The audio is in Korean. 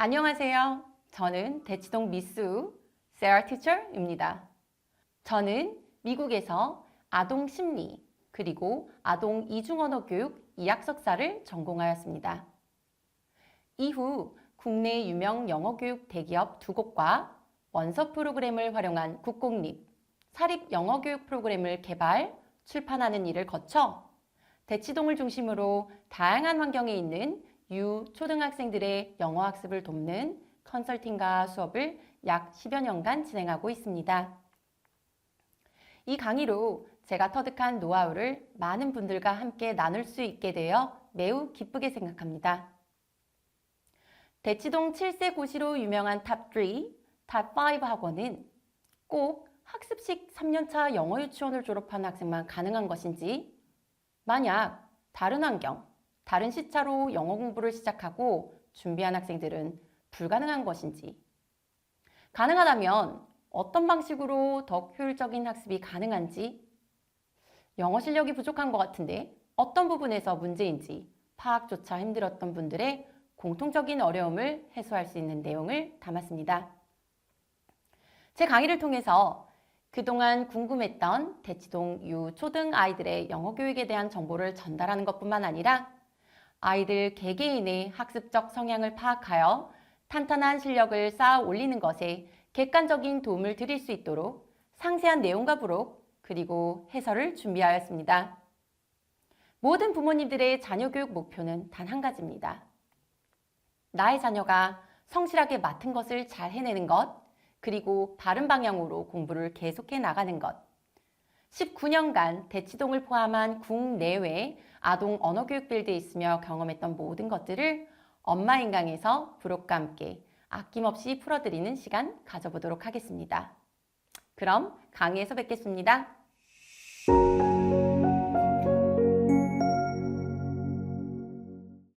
안녕하세요. 저는 대치동 미수 세라 티처입니다. 저는 미국에서 아동 심리 그리고 아동 이중 언어 교육 이학 석사를 전공하였습니다. 이후 국내 유명 영어 교육 대기업 두 곳과 원서 프로그램을 활용한 국공립, 사립 영어 교육 프로그램을 개발, 출판하는 일을 거쳐 대치동을 중심으로 다양한 환경에 있는 유 초등학생들의 영어 학습을 돕는 컨설팅과 수업을 약 10여 년간 진행하고 있습니다. 이 강의로 제가 터득한 노하우를 많은 분들과 함께 나눌 수 있게 되어 매우 기쁘게 생각합니다. 대치동 7세 고시로 유명한 탑3, 탑5 학원은 꼭 학습식 3년차 영어 유치원을 졸업한 학생만 가능한 것인지, 만약 다른 환경, 다른 시차로 영어 공부를 시작하고 준비한 학생들은 불가능한 것인지, 가능하다면 어떤 방식으로 더 효율적인 학습이 가능한지, 영어 실력이 부족한 것 같은데 어떤 부분에서 문제인지 파악조차 힘들었던 분들의 공통적인 어려움을 해소할 수 있는 내용을 담았습니다. 제 강의를 통해서 그동안 궁금했던 대치동 유 초등 아이들의 영어 교육에 대한 정보를 전달하는 것뿐만 아니라 아이들 개개인의 학습적 성향을 파악하여 탄탄한 실력을 쌓아 올리는 것에 객관적인 도움을 드릴 수 있도록 상세한 내용과 부록 그리고 해설을 준비하였습니다. 모든 부모님들의 자녀 교육 목표는 단 한 가지입니다. 나의 자녀가 성실하게 맡은 것을 잘 해내는 것, 그리고 바른 방향으로 공부를 계속해 나가는 것. 19년간 대치동을 포함한 국내외 아동 언어교육 빌드에 있으며 경험했던 모든 것들을 엄마 인강에서 부록과 함께 아낌없이 풀어드리는 시간 가져보도록 하겠습니다. 그럼 강의에서 뵙겠습니다.